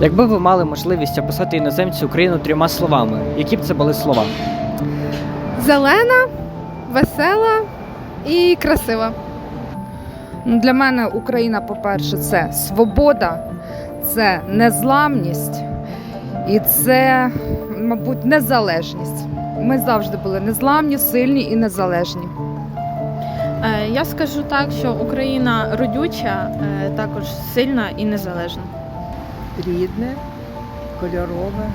Якби ви мали можливість описати іноземцю Україну трьома словами, які б це були слова? Зелена, весела і красива. Ну, Для мене Україна, по-перше, це свобода, це незламність і це, мабуть, незалежність. Ми завжди були незламні, сильні і незалежні. Е, Я скажу так, що Україна родюча, е, також сильна і незалежна. Рідне, кольорове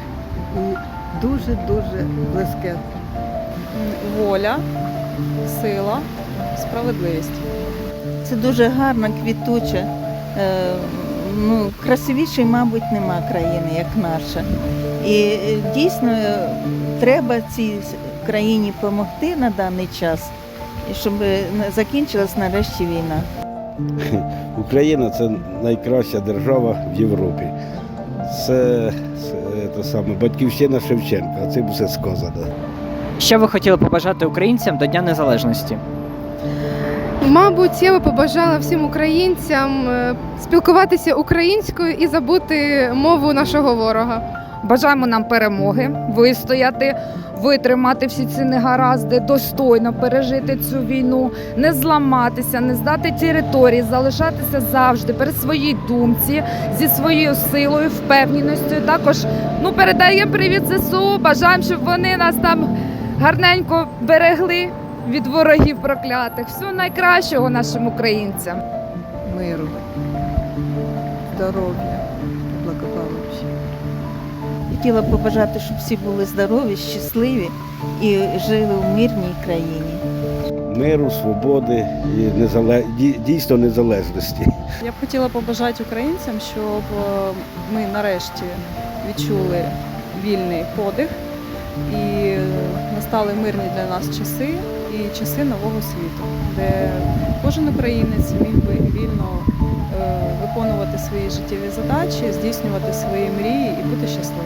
і дуже-дуже близьке. воля, сила, справедливість. Це дуже гарна, квітуча. Е, ну, красивішої, мабуть, нема країни, як наша. І е, дійсно е, треба цій країні допомогти на даний час, щоб закінчилась нарешті війна. Україна це найкраща держава в Європі. Це, це, саме батьківщина Шевченка, цим все сказано. Що ви хотіли побажати українцям до Дня Незалежності? Мабуть, я би побажала всім українцям е, спілкуватися українською і забути мову нашого ворога. Бажаємо нам перемоги, вистояти, витримати всі ці негаразди, достойно пережити цю війну, не зламатися, не здати території, залишатися завжди при своїй думці, зі своєю силою, впевненістю. Також ну передаємо привіт ЗСУ. Бажаємо, щоб вони нас там гарненько берегли від ворогів проклятих. Всього найкращого нашим українцям. Миру, здоров'я, благополуччя. Хотіла б побажати, щоб всі були здорові, щасливі і жили в мирній країні. Миру, свободи і незале... дійсно незалежності. Я б хотіла побажати українцям, щоб е, ми нарешті відчули вільний подих і настали мирні для нас часи і часи нового світу, де кожен українець міг би вільно е, виконувати свої життєві задачі, здійснювати свої мрії і бути щасливим.